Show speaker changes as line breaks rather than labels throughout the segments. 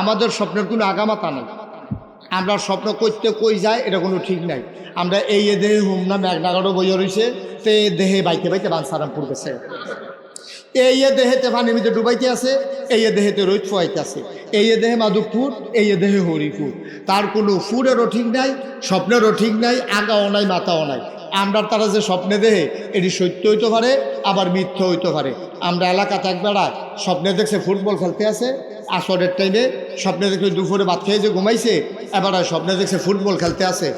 আমাদের স্বপ্নের কোনো আগামাতা নেই। আমরা স্বপ্ন করতে কই যায় এটা কোনো ঠিক নাই। আমরা এই দেহে হুম না মেঘনাগরও বইয়া রয়েছে তে দেহে বাইতে বাইতে বানসারামপুর গেছে। এই দেহেতে পানিমিতে ডুবাইতে আছে, এই এ দেহেতে রোদ ফোয়াইতে আছে। এই দেহে মাধবপুর, এই এ দেহে হরিপুর। তার কোনো ফুরেরও ঠিক নাই, স্বপ্নেরও ঠিক নাই, আগাও নাই মাথাও নাই। আমরা তারা যে স্বপ্নে দেহে, এটি সত্য হইতে পারে, আবার মিথ্য হইতে পারে। আমরা এলাকাতে একবেলা স্বপ্নে দেখছে ফুটবল খেলতে আছে আসরের টাইমে স্বপ্নে দেখলে দুপুরে ভাত খেয়ে যে ঘুমাইছে এবার স্বপ্নে দেখছে ফুটবল খেলতে আছে।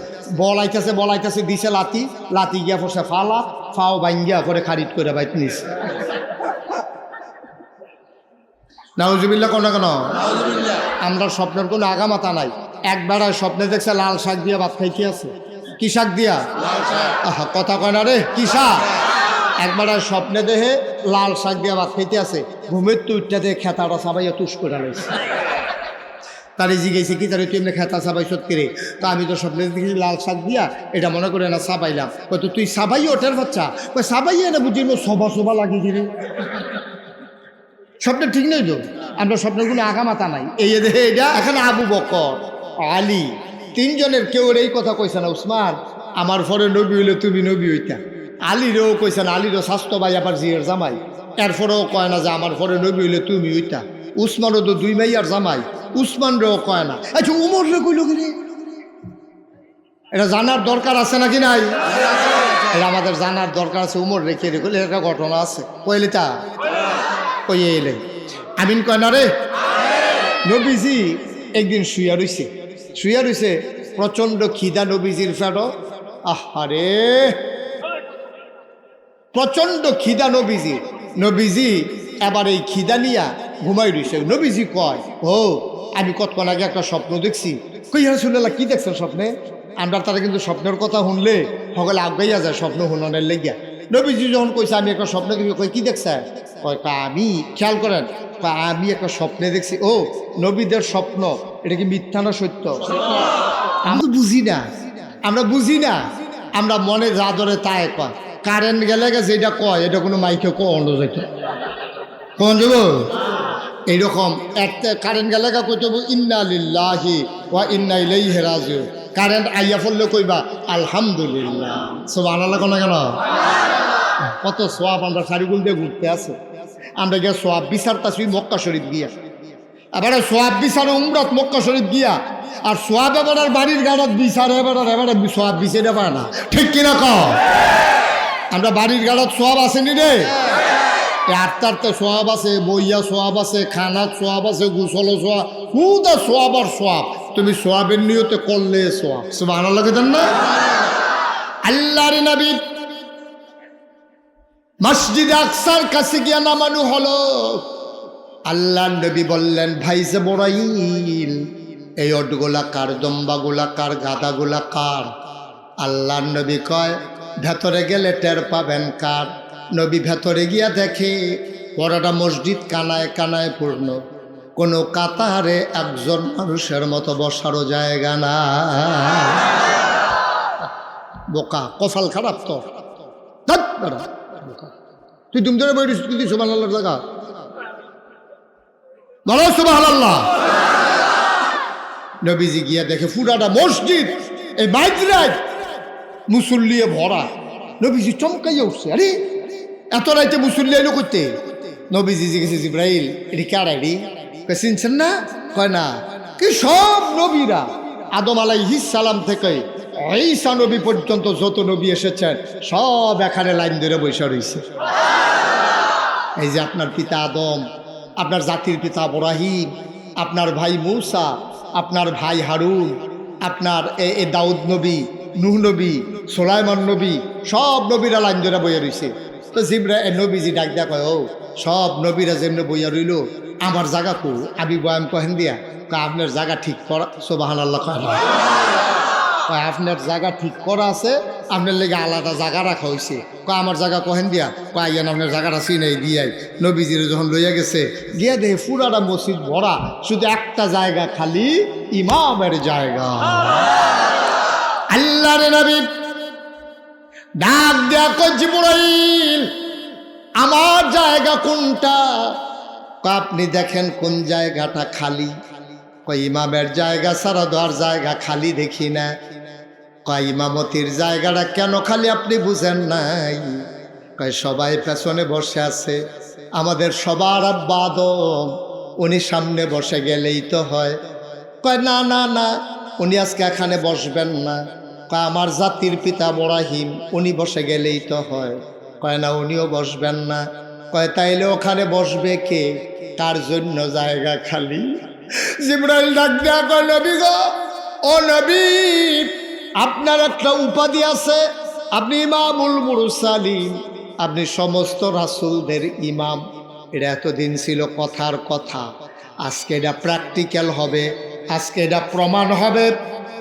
বল আইতেছে বল আইতেছে দিছে লাতি লাতি গিয়া পড়ছে ফালা ফাও বাইঙ্গিয়া করে খারিট করে বাইত নিছে। নাউজুবিল্লা কোনো কেন? আমরা স্বপ্নের কোনো আগামাতা নাই। একবার আর স্বপ্নে দেখছে লাল শাক দিয়া ভাত খাইতে আছে। কি শাক দিয়া? আহা কথা কয় না রে কি শাক? একবার আর স্বপ্নে দেহে লাল শাক দিয়া ভাত খাইতে আছে ঘুমের তুইটা দিয়ে খেতাটা সাবাইয়া তুষ করে রয়েছে তারে জিজ্ঞেসে কি, তারে তুই এমনি খেতা সাবাই সত্যি রে তা আমি তো স্বপ্নে দেখি লাল শাক দিয়া এটা মনে করে না সাবাইলাম তো তুই সাবাই ওঠের বাচ্চা? কই সাবাইয়া না বুঝি সবা সবা লাগিয়ে রে স্বপ্ন ঠিক নেই তো? আমরা স্বপ্নগুলো আগামাতা নাই। এই এটা এখানে আবু বকর, আলী, তিনজনের কেউ এই কথা কইছে না উসমান আমার পরে নবী হইলে তুমি নবী হইতা। আলীরও কইছে না, আলীরও স্বাস্থ্য ভাই আবার জিয়ের জামাই। এরপরেও কয় না যে আমার পরে নবী হইলে তুমি হইতা। উসমানও তো দুই মাইয়ার জামাই উসমান রেও কয় না। আচ্ছা উমর রে কইল কি এটা জানার দরকার আছে নাকি নাই? এটা আমাদের জানার দরকার আছে উমর রেখে রে? কইলে একটা ঘটনা আছে। কইলে তা? কইয়ে এলে? আমিন কয় না রে? নবীজি একদিন শুয়া রইছে। শুয়া রইছে, প্রচণ্ড খিদা নবীজির ফেরো আহারে প্রচণ্ড খিদা নবীজি। নবীজি, এবার এই খিদা নিয়া ঘুমাই রইছে। নবীজি কয়, ও, আমি কতক্ষণ আগে একটা স্বপ্ন দেখছি। কই শুনলা কি দেখছেন স্বপ্নে? আমরা তারা কিন্তু স্বপ্নের কথা শুনলে সকলে আগাইয়া যায় স্বপ্ন শুননের লেগিয়া। নবীজি যখন কইছে, আমি একটা স্বপ্ন দেখি কই কি দেখছেন? কয় আমি, খেয়াল করেন আমি একটা স্বপ্নে দেখছি। ও, নবীদের স্বপ্ন, এটা কি মিথ্যা না সত্য? আমরা বুঝি না। আমরা বুঝি না। আমরা মনে যা ধরে তাই কয়। কারেন্ট গেলে গেছে, এটা কয়? এটা কোনো মাইকে কন যেত কোন যাব এইরকম। একটা কারেন্ট গেলে গা কইতে ইন্না লিল্লাহি ওয়া ইন্না ইলাইহি রাজিউন। কারেন্ট আইয়া পড়লে কইবা, আলহামদুলিল্লাহ। সব আনালা কোন কেন? কত সোয়াব আমরা সারিগুল দিয়ে ঘুরতে আছে। আমরা গিয়া সোয়াব বিচারতাছি মক্কা শরীফ গিয়া। এবারে সোয়াব বিচারে উমরাত মক্কা শরীফ গিয়া, আর সোয়াব এবার বাড়ির গাড়াত বিচারে এবার এবারে সোয়াব বিচারে পারে না। ঠিক কিনা ক আমরা বাড়ির গাড়াত সোয়াব আসেনি রে। আটটারতে সোয়াব আছে, বইয়া সোয়াব আছে, খানাত সোয়াব আছে গুসল সোয়াব। হুদা সোয়াব আর সোয়াব। তুমি সোয়াবের নিয়তে করলে সোয়াব। সোয়াব লাগে দেন না? আল্লাহর নবী মসজিদ আকসার কাছে গিয়া নামানো হলো। আল্লাহ নবী বললেন, ভাই যে বড়াইল এই অটগুলা কার, দম্বাগুলা কার, গাদাগুলা কার? আল্লাহ নবী কয় ভেতরে গেলে টের পাবেন কার? নবী ভেতরে গিয়া দেখে বড়টা মসজিদ কানায় কানায় পূর্ণ। কোনো কাতারে একজন মানুষের মতো বসারও জায়গা না বোকা কফাল খারাপ তো। তুই তুমি ধরে বই তুই সুবাহ আল্লাহর জায়গা। বলো সুবাহ আল্লাহ নবীজি গিয়া দেখে ফুরাটা মসজিদ, এই মাইজরাজ মুসল্লিয়ে ভরা। নবীজি চমকাইয়া উঠছে, আরে, এত রাইতে মুসল্লি এলো করতে নবীজি জিজ্ঞেস ইব্রাহিল এটি কার আইডি? চিনছেন না? কয়, না। কি সব নবীরা আদম আলাইহিস সালাম থেকে ঈসা নবী পর্যন্ত যত নবী এসেছেন, সব এখানে লাইন ধরে বসে রয়েছে এই যে আপনার পিতা আদম, আপনার জাতির পিতা বরাহিম আপনার ভাই মৌসা, আপনার ভাই হারুন, আপনার এ দাউদ নবী নুহ নবী, সোলাইমান নবী, সব নবীরা লাইন ধরে বইয়া রইছে। তো জিবরা এ নবীজি ডাক দেয়া কয় সব নবীরা যেমনি বইয়া রইল, আমার জায়গা কো? আমি বয়াম কহেন দিয়া, কয়, আপনার জায়গা ঠিক করা সোবাহান আল্লাহ কয়, আপনার জায়গা ঠিক করা আছে, আপনার লেগে আলাদা জায়গা রাখা হয়েছে কয়, আমার জায়গা কহেন দিয়া, কয় আপনার জায়গাটা চিনাই দিয়াই। নবীজির যখন লইয়া গেছে, গিয়া দেখে পুরাটা মসজিদ ভরা, শুধু একটা জায়গা খালি, ইমামের জায়গা। আল্লাহর নবী ডাক দেয়া কজি বুড়াইল আমার জায়গা কোনটা? আপনি দেখেন কোন জায়গাটা খালি? কয়, ইমামের জায়গা ছাড়া দেওয়ার জায়গা খালি দেখি না। কয়, ইমামতির জায়গাটা কেন খালি আপনি বুঝেন নাই? কয়, সবাই পেছনে বসে আছে। আমাদের সবার আব্বা উনি সামনে বসে গেলেই তো হয়। কয়, না না না উনি আজকে এখানে বসবেন না। কয়, আমার জাতির পিতা বরাহিম উনি বসে গেলেই তো হয়। কয়, না, উনিও বসবেন না। কয়, তাইলে ওখানে বসবে কে? তার জন্য জায়গা খালি? জিব্রাইল ডাক কয়, নবী গো, ও নবী, আপনার একটা উপাধি আছে। আপনি ইমামুল মুরসালিম আপনি সমস্ত রাসুলদের ইমাম। এটা এতদিন ছিল কথার কথা। আজকে এটা প্র্যাকটিক্যাল হবে। আজকে এটা প্রমাণ হবে,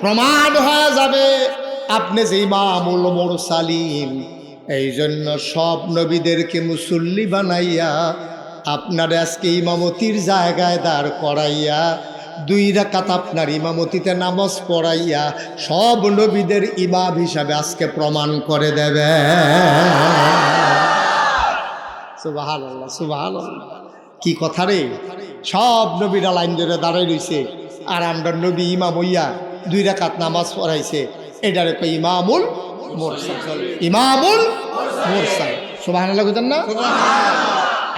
প্রমাণ হয়ে যাবে। আপনি যে ইমামুল মুরসালিম এই জন্য সব নবীদেরকে মুসল্লি বানাইয়া, আপনার আজকে ইমামতির জায়গায় দাঁড় করাইয়া, দুই রাকাত আপনার ইমামতিতে নামাজ পড়াইয়া, সব নবীদের ইমাম হিসাবে আজকে প্রমাণ করে দেবে। সুবাহান আল্লাহ সুবাহান কি কথা রে? সব নবীরা লাইন ধরে দাঁড়াই রইছে। আর আমরা নবী ইমাম হইয়া দুই রাকাত নামাজ পড়াইছে। এটারে কই ইমামুল মোরসাল। ইমামুল মোরসাল। আল্লাহ বুঝেন না?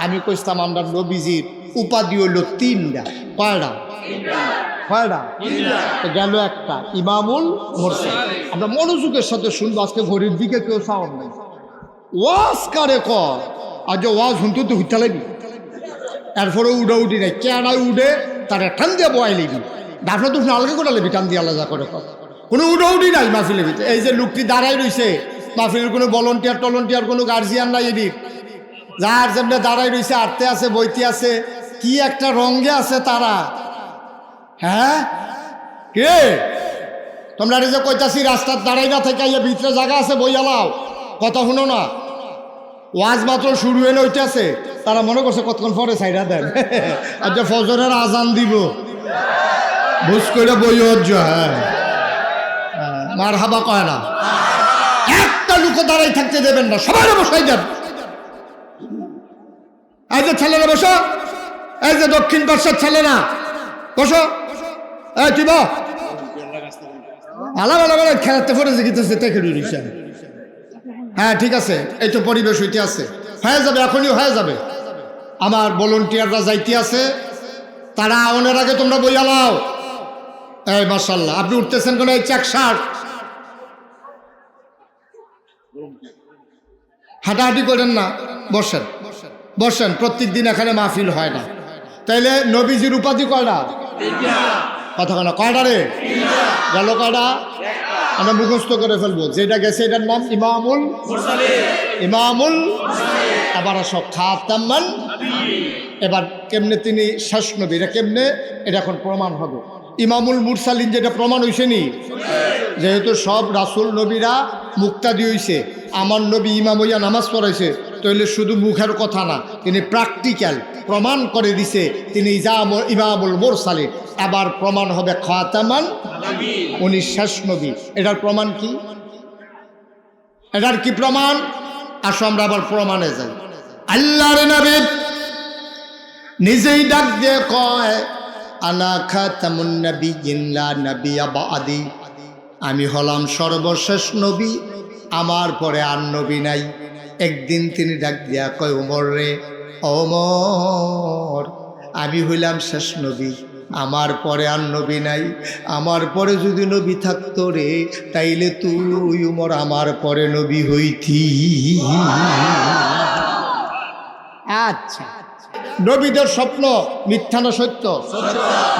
আমি কইতাম আমরা নবীজির উপাধি হইল তিনটা কয়টা কয়টা তো গেল একটা ইমামুল মোরসাল। আমরা মনোযোগের সাথে শুনব আজকে ঘড়ির দিকে কেউ সাউন্ড নেই। ওয়াজ কারে কর? আজ ওয়াজ শুনতে তো হুইতে লাগবি। এরপরে উডে উঠি নাই। কেনায় উঠে তার ঠান দিয়ে বয় লিবি। ডাফনা দুফনা আলাদা করে লেবি, টান দিয়ে আলাদা করে কোনো উডে উঠি নাই মাহফিলের ভিতরে। এই যে লোকটি দাঁড়াই রইছে, মাহফিলের কোনো ভলন্টিয়ার টলন্টিয়ার কোনো গার্জিয়ান নাই এদিক। যার জন্য দাঁড়াই রইছে আটতে আছে, বইতে আছে, কি একটা রঙ্গে আছে তারা। হ্যাঁ? কে? তোমরা যে কইতাছি, রাস্তার দাঁড়াই না থেকে ইয়ে ভিতরে জায়গা আছে, বই আলাও। কথা শুনো না। ওয়াজ মাত্র শুরু হয়ে হইতেছে। তারা মনে করছে কতক্ষণ পরে সাইডা দেন। যে ফজরের আজান দিব। বুঝ করে বই অর্জ হ্যাঁ মার হাবা কয় না? একটা লুক দাঁড়াই থাকতে দেবেন না সবাই বসাই দেন। এই যে ছেলেরা, বসো। এই যে দক্ষিণ পার্শ্বের ছেলেরা, বসো। এই তুই বা আলাদা আলাদা খেলাতে পরে দেখিতেছে দেখে রইছে হ্যাঁ ঠিক আছে, এই তো পরিবেশ হইতে আছে। হয়ে যাবে, এখনই হয়ে যাবে। আমার ভলন্টিয়াররা যাইতে আছে, তারা আওনের আগে তোমরা বইয়া লাও এই মার্শাল্লাহ আপনি উঠতেছেন কোন এই শার্ট? হাঁটাহাঁটি করেন না, বসেন। বসেন প্রত্যেক দিন এখানে মাহফিল হয় না। তাইলে নবীজির উপাধি কয়টা? কথা কেন কয়টা রে? গেল কয়টা? আমরা মুখস্থ করে ফেলব। যেটা গেছে এটার নাম ইমামুল ইমামুল আবার সব খাতামান এবার কেমনে তিনি শেষ নবী? এটা কেমনে? এটা এখন প্রমাণ হবে। ইমামুল মুরসালিন যেটা প্রমাণ হয়েছে নি? যেহেতু সব রাসুল নবীরা মুক্তাদি হইছে আমার নবী ইমাম হইয়া নামাজ পড়াইছে তাহলে শুধু মুখের কথা না তিনি প্র্যাকটিক্যাল প্রমাণ করে দিছে তিনি ইজাম ইমামুল মোরসালিন। আবার প্রমাণ হবে খাতামান উনি শেষ নবী। এটার প্রমাণ কি? এটার কি প্রমাণ? আসো আমরা আবার প্রমাণে যাই। আল্লাহর নবী নিজেই ডাক দিয়ে কয় আমি হলাম সর্বশেষ নবী, আমার পরে আর নবী নাই। একদিন তিনি ডাক দিয়া কয়, ওমর রে অমর আমি হইলাম শেষ নবী, আমার পরে আর নবী নাই। আমার পরে যদি নবী থাকতো রে, তাইলে তুই উমর আমার পরে নবী হইতি। আচ্ছা। নবীদের স্বপ্ন মিথ্যা না সত্য?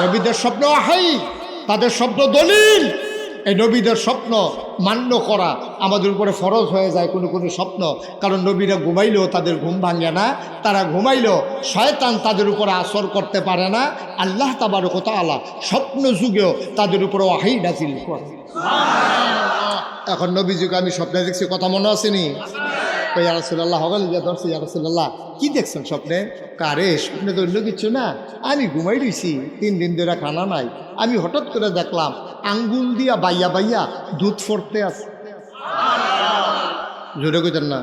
নবীদের স্বপ্ন হাই তাদের স্বপ্ন দলিল। এই নবীদের স্বপ্ন মান্য করা আমাদের উপরে ফরজ হয়ে যায় কোনো কোনো স্বপ্ন। কারণ নবীরা ঘুমাইলেও তাদের ঘুম ভাঙে না, তারা ঘুমাইলেও শয়তান তাদের উপরে আসর করতে পারে না। আল্লাহ তাবার কথা আলা স্বপ্ন যুগেও তাদের উপরে ওয়াহাই নাজিল এখন নবীযুগে আমি স্বপ্নে দেখছি, কথা মনে আসেনি ইয়ারসুল্লাহ হবেন ধরছি ইয়ারসুল্লাহ কি দেখছেন স্বপ্নে? কারে, স্বপ্নে তো অন্য কিছু না, আমি ঘুমাই রইছি, তিন দিন ধরে খানা নাই, আমি হঠাৎ করে দেখলাম আঙ্গুল দিয়া বাইয়া বাইয়া দুধ ফরতে আছে। জোরে কইতেন না।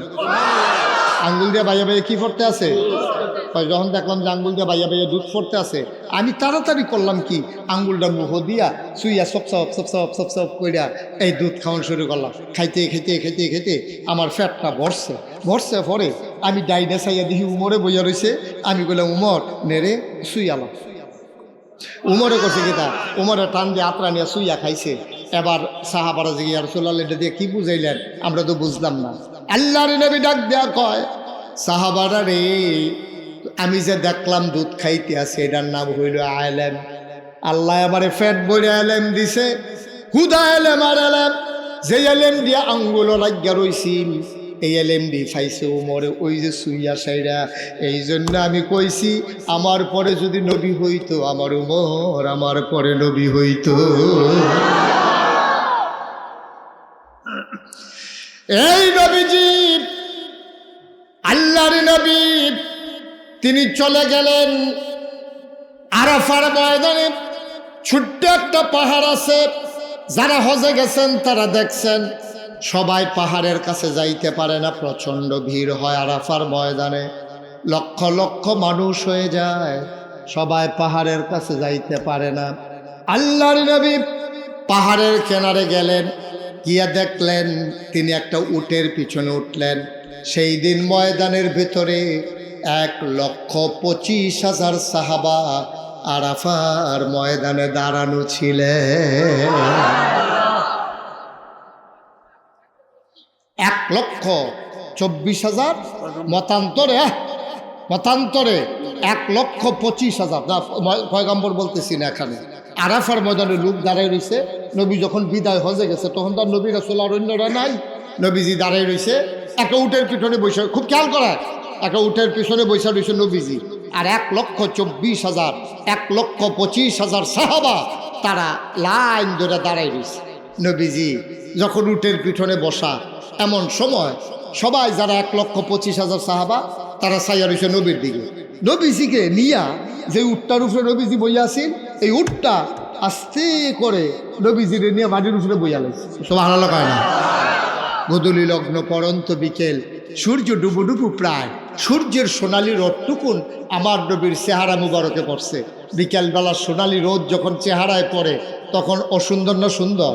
আঙ্গুল দিয়ে বাইয়া বাইয়া কি ফরতে আছে? যখন দেখলাম যে আঙ্গুল দিয়ে বাইয়া বাইয়া দুধ ফরতে আছে আমি তাড়াতাড়ি করলাম কি? আঙ্গুলটা মুহ দিয়া সুইয়া সব সব সব সব সব সব কইরা এই দুধ খাওয়ানো শুরু করলাম। খাইতে খেতে খেতে খেতে আমার ফ্যাটটা ভরছে। ভরছে পরে আমি ডাইনে সাইয়া দেখি উমরে বইয়া রয়েছে আমি বললাম উমর, নেড়ে সুইয়ালাম উমরে করছে কিতা উমরে টান দিয়ে আত্রা নিয়ে শুইয়া খাইছে। এবার সাহাবারা জিগিয়া রসোল্লাহ এটা দিয়ে কি বুঝাইলেন? আমরা তো বুঝলাম না। আল্লাহ আল্লাহর নবী ডাক দেয়া কয়, সাহাবারা রে আমি যে দেখলাম দুধ খাইতে আছে, এটার নাম হইল আলেম। আল্লাহ আমারে ফ্যাট বইরে আলেম দিছে। হুদা এলেম আর এলেম যে এলেম দিয়ে আঙ্গুল রাজ্ঞা রইছিল এই এলেম দি ফাইছে উমরে, ওই যে সুইয়া সাইরা, এই জন্য আমি কইছি, আমার পরে যদি নবী হইতো, আমার উমর আমার পরে নবী হইতো। এই নবীজি, আল্লাহর নবী তিনি চলে গেলেন আরাফার ময়দানে। ছোট্ট একটা পাহাড় আছে, যারা হজে গেছেন তারা দেখছেন, সবাই পাহাড়ের কাছে যাইতে পারে না, প্রচণ্ড ভিড় হয় আরাফার ময়দানে। লক্ষ লক্ষ মানুষ হয়ে যায়, সবাই পাহাড়ের কাছে যাইতে পারে না। আল্লাহর নবী পাহাড়ের কেনারে গেলেন, গিয়া দেখলেন তিনি একটা উটের পিছনে উঠলেন। সেই দিন ময়দানের ভেতরে এক লক্ষ পঁচিশ হাজার সাহাবা আরাফার ময়দানে দাঁড়ানো ছিলেন। এক লক্ষ চব্বিশ হাজার মতান্তরে মতান্তরে এক লক্ষ পঁচিশ হাজার। না পয়গাম্বর বলতেছি না এখানে। আরাফার ময়দানে লোক দাঁড়ায় রয়েছে। নবী যখন বিদায় হজে গেছে, তখন তার নবী রাসুল আর অন্যরা নাই। নবীজি দাঁড়ায় রয়েছে। একটা উটের পিছনে বসে, খুব খেয়াল করা একটা উঠের পিছনে বসে রয়েছে নবীজি। আর এক লক্ষ চব্বিশ হাজার, এক লক্ষ পঁচিশ হাজার সাহাবা তারা লাইন ধরে দাঁড়াই রয়েছে। নবীজি যখন উটের পিছনে বসা, এমন সময় সবাই যারা এক লক্ষ পঁচিশ হাজার সাহাবা, তারা সাইয়া রয়েছে নবীর দিকে। নবীজিকে নিয়া যে উটটার উপরে নবীজি বইয়া এই উটটা আস্তে করে নবীজিরে নিয়ে মাটির উপরে বইয়া লাগছে সব কয় না? গদুলি লগ্ন পরন্ত বিকেল, সূর্য ডুবু ডুবু প্রায়। সূর্যের সোনালি রোদটুকুন আমার নবীর চেহারা মুবারকে পড়ছে। বিকেলবেলা সোনালি রোদ যখন চেহারায় পড়ে, তখন অসুন্দর না সুন্দর?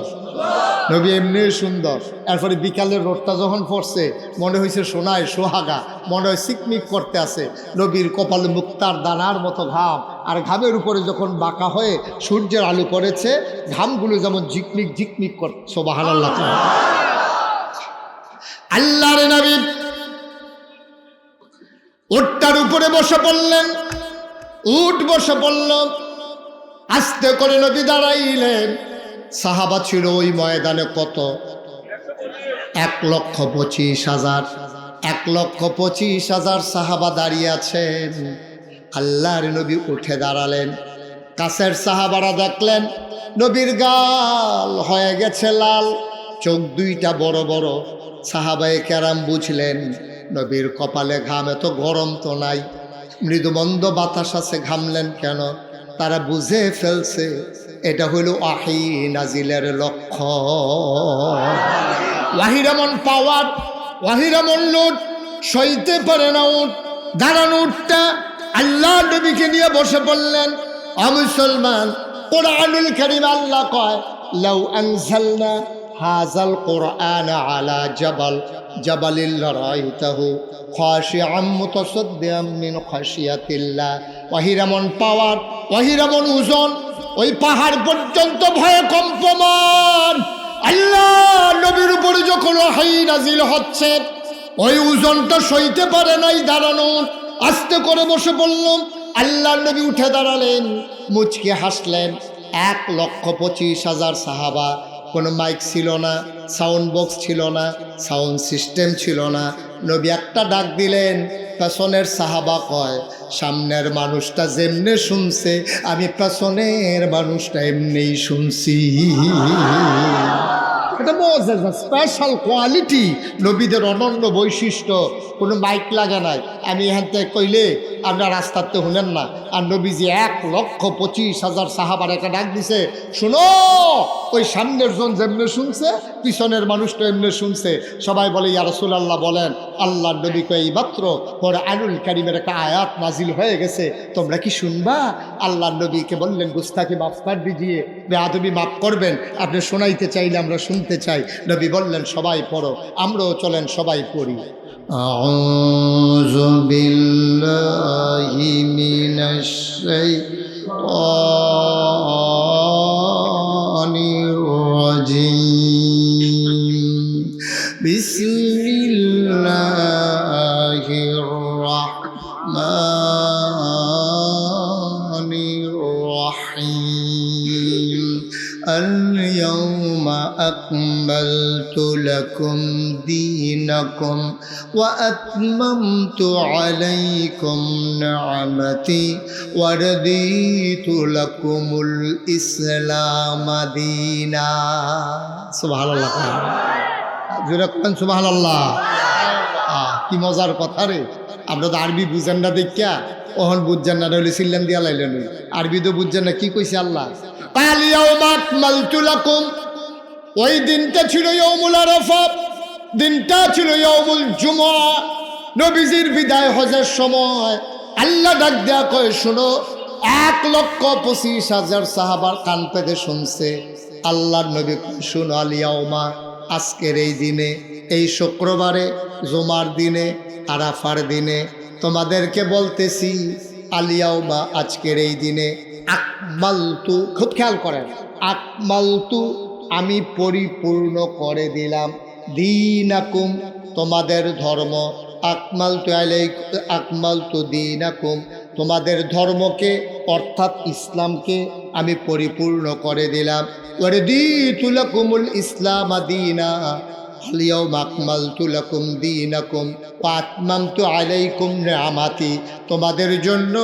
নবী এমনি সুন্দর। এরপরে বিকালের রোদটা যখন পড়ছে, মনে হয়েছে সোনায় সোহাগা, মনে হয় সিকমিক করতে আছে। নবীর কপালে মুক্তার দানার মতো ঘাম, আর ঘামের উপরে যখন বাঁকা হয়ে সূর্যের আলো পড়েছে, ঘামগুলো যেমন ঝিকমিক ঝিকমিক করছে বাহান আল্লাহ আল্লাহর নবী উটটার উপরে বসে পড়লেন। উট বসে পড়ল। আস্তে করে নবী দাঁড়াইলেন। সাহাবা ছিল ওই ময়দানে কত? এক লক্ষ পঁচিশ হাজার। এক লক্ষ পঁচিশ হাজার সাহাবা দাঁড়িয়ে আছেন। আল্লাহর নবী উঠে দাঁড়ালেন। কাছের সাহাবারা দেখলেন, নবীর গাল হয়ে গেছে লাল। চোখ দুইটা বড় বড়। সাহাবায়ে কেরাম বুঝলেন নবীর কপালে ঘাম এত গরম তো নাই। মৃদুমন্দ বাতাস আছে ঘামলেন কেন? তারা বুঝে ফেলছে, এটা হইল আহি নাজিলের লক্ষ্য ওয়াহিরামন পাওয়ার ওয়াহিরামন লুট সইতে পারে না উঠ দাঁড়ানো উঠটা আল্লাহ নবীকে নিয়ে বসে পড়লেন অমুসলমান কোরআনুল করিম আল্লাহ কয়, লাউ আনজালনা হাজাল কোরআন আলা জাবাল, জাবালিল রাইতাহু খাশিআম মুতাসাদ্দিআম মিন খাশিয়াতিল্লাহ। ওয়াহিরামন পাওয়ার ওয়াহিরামন ওজন, ওই পাহাড় পর্যন্ত ভয়ে কম্পমান। আল্লাহ নবীর উপরে যখন হাই নাজিল হচ্ছে, ওই ওজনটা সইতে পারে নাই দাঁড়ানো। আস্তে করে বসে পড়লাম, আল্লাহ নবী উঠে দাঁড়ালেন, মুচকে হাসলেন। এক লক্ষ পঁচিশ হাজার সাহাবা কোনো মাইক ছিল না সাউন্ড বক্স ছিল না সাউন্ড সিস্টেম ছিল না। নবী একটা ডাক দিলেন, পেছনের সাহাবা কয়, সামনের মানুষটা যেমনে শুনছে, আমি পেছনের মানুষটা এমনিই শুনছি। এটা স্পেশাল কোয়ালিটি নবীদের অনন্য বৈশিষ্ট্য। কোনো মাইক লাগে নাই। আমি এখান থেকে কইলে আপনার রাস্তাতে হলেন না। আর নবীজি এক লক্ষ পঁচিশ হাজার সাহাবার একটা ডাক দিছে, শুনো, ওই সামনের জন যেমনি শুনছে পিছনের মানুষটা এমনি শুনছে সবাই বলে ইয়া রসুল আল্লাহ বলেন আল্লাহ নবীকে এই মাত্র পরে আনুল কারিমের একটা আয়াত নাজিল হয়ে গেছে তোমরা কি শুনবা আল্লাহ নবীকে বললেন গুস্তাকে মাফ কর দিজিয়ে বেআবি মাফ করবেন আপনি শোনাইতে চাইলে আমরা শুনতে চাই নবী বললেন সবাই পড়ো আমরাও চলেন সবাই পড়ি أعوذ بالله من الشيطان بسم الله الرحمن الرحيم. اليوم أكملت لكم دينكم وأتممت عليكم نعمتي ورديت لكم الإسلام دينا. سبحان الله. জোরে করেন সুবাহান আল্লাহ কি মজার কথা রে। আমরা তো আরবি বুঝেন না দেখিয়া ওহন বুঝছেন না রইলে সিল্লাম দিয়া লাইলেন আরবি তো বুঝছেন না, কি কইছে আল্লাহ? ওই দিনটা ছিল ইয়ৌমুল আরাফা দিনটা ছিল ইয়ৌমুল জুমা নবীজির বিদায় হজের সময়। আল্লাহ ডাক দেয়া কয়, শুনো, এক লক্ষ পঁচিশ হাজার সাহাবার কান পেতে শুনছে। আল্লাহর নবী শুনো আলিয়াউমা আজকের এই দিনে, এই শুক্রবারে, জুমার দিনে, আরাফার দিনে, তোমাদেরকে বলতেছি, আলিয়াও বা আজকের এই দিনে, আকমালতু, খুব খেয়াল করেন, আকমালতু আমি পরিপূর্ণ করে দিলাম দিনাকুম, তোমাদের ধর্ম আকমাল তু আলাই আকমাল তু দিনাকুম তোমাদের ধর্মকে, অর্থাৎ ইসলামকে আমি পরিপূর্ণ করে দিলাম। দি তুলকুমুল ইসলাম আদিনা আলাইকুম তোমাদের জন্য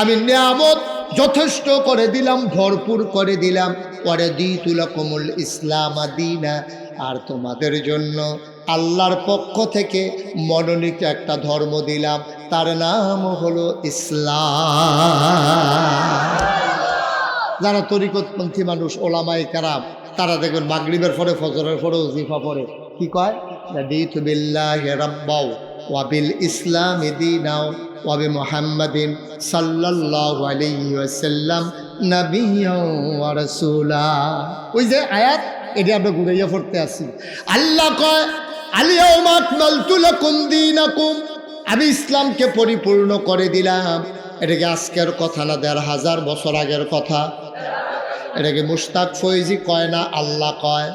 আমি নিয়ামত যথেষ্ট করে দিলাম, ভরপুর করে দিলাম। পরে দি তুলকুমুল ইসলাম দীনা, আর তোমাদের জন্য আল্লাহর পক্ষ থেকে মনোনীত একটা ধর্ম দিলাম। তার নাম হলো ইসলাম। যারা তরিকতপন্থী মানুষ ওলামাই কারাম, তারা দেখবেন মাগরিবের পরে ফজরের পরে জিফা পরে কি কয়? রাব্বাও ওয়াবিল ইসলাম দিনাও ওয়াবি মুহাম্মাদিন সাল্লাল্লাহু আলাইহি ওয়াসাল্লাম নাবিয়্যাও ওয়া ওই যে আয়াত, এটা আমরা ঘুরাইয়া পড়তে আসি। আল্লাহ কয় আমি ইসলামকে পরিপূর্ণ করে দিলাম। এটাকে আজকের কথা না, দেড় হাজার বছর আগের কথা। এটাকে মুস্তাক ফৈজি কয় না, আল্লাহ কয়।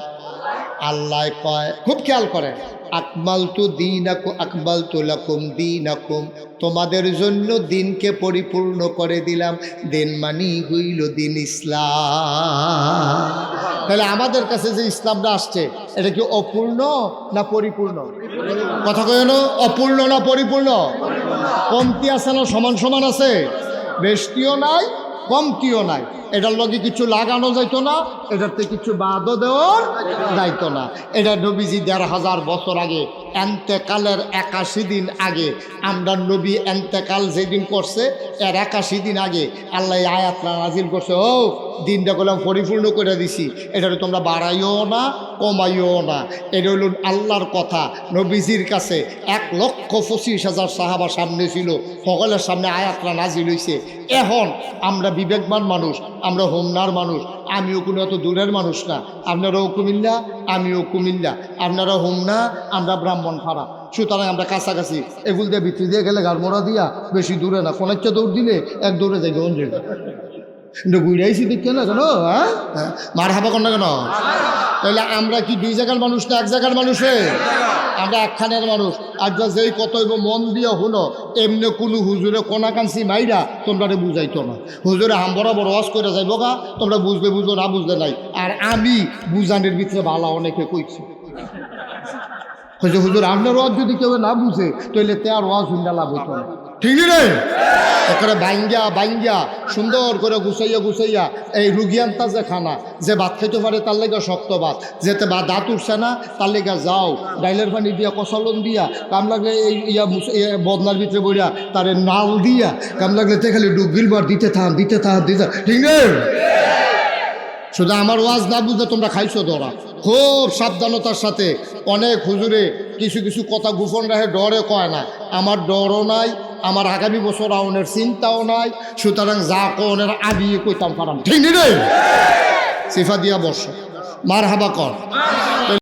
আল্লাহ কয়। খুব খেয়াল করেন। আকমাল তু দিন আকমাল তু লাকুম দিন তোমাদের জন্য দিনকে পরিপূর্ণ করে দিলাম। দিন মানি হইল দিন ইসলাম। তাহলে আমাদের কাছে যে ইসলামটা আসছে, এটা কি অপূর্ণ না পরিপূর্ণ? কথা কয় না, অপূর্ণ না পরিপূর্ণ? কমতি আছে না সমান সমান আছে? বেশটিও নাই, কমতিও নাই। এটার লগে কিছু লাগানো যাইতো না, এটাতে কিছু বাদও দেওয়ার যাইত না। এটা নবীজি দেড় হাজার বছর আগে, এন্তেকালের একাশি দিন আগে, আমরা নবী এন্তেকাল যেদিন করছে, এর একাশি দিন আগে আল্লাহ আয়াতলা নাজিল করছে, ও, দিনটা করলাম পরিপূর্ণ করে দিছি। এটা তোমরা বাড়াইও না, কমাইও না। এটা হলো আল্লাহর কথা। নবীজির কাছে এক লক্ষ পঁচিশ হাজার সাহাবা সামনে ছিল, সকলের সামনে আয়াতলা নাজিল হইছে। এখন আমরা বিবেকবান মানুষ আমরা হোমনার মানুষ, আমিও কোনো এত দূরের মানুষ না। আপনারাও কুমিল্লা, আমিও কুমিল্লা। আপনারা হোমনা, আমরা ব্রাহ্মণ ফাড়া সুতরাং আমরা কাছাকাছি এগুল দিয়ে ভিত্তি দিয়ে গেলে গাড়মোড়া দিয়া বেশি দূরে না। কোন একটা দৌড় দিলে এক দৌড়ে যাই গঞ্জে। ঘুরাইছি দেখতে না কেন হ্যাঁ? মার হাবা কন্যা কেন? তাহলে আমরা কি দুই জায়গার মানুষ না এক জায়গার মানুষে? আমরা একখানের মানুষ। আর যা যেই কতইব মন দিয়ে হলো এমনি কোনো হুজুরে কোনা কানসি মাইরা তোমরা বুঝাইতো না। হুজুরে হাম বরাবর ওয়াজ করে যাইব গা তোমরা বুঝবে বুঝো না বুঝলে নাই। আর আমি বুঝানের ভিতরে ভালো অনেকে কইছি। হয়েছে হুজুর আপনার ওয়াজ যদি কেউ না বুঝে তাহলে তে আর ওয়াজ হুন্ডা লাভ হইতো না। ঠিক রে এখানে বাইঙ্গা বাইঙ্গা, সুন্দর করে গুছাইয়া গুছাইয়া এই রুগিয়ান্তা যে খানা। যে ভাত খাইতে পারে তার লেগে শক্ত ভাত। যেতে বা দাঁত উঠছে না, তার লেগে যাও। ডাইলের পানি দিয়া কষালন দিয়া, কাম লাগলে এই ইয়া বদনার ভিতরে বইয়া তারে নাল দিয়া, কাম লাগলে তে খালি ডুবিল বার দিতে থান দিতে থান, দিতে। ঠিক রে শুধু আমার ওয়াজ না বুঝলে তোমরা খাইছো ধরা। খুব সাবধানতার সাথে অনেক হুজুরে কিছু কিছু কথা গোপন রাখে ডরে কয় না। আমার ডরও নাই আমার আগামী বছর আউনের চিন্তাও নাই, সুতরাং যা কনের আবি কইতাম পারাম ঠিক নেই সিফা দিয়া বর্ষ মার হাবা কর।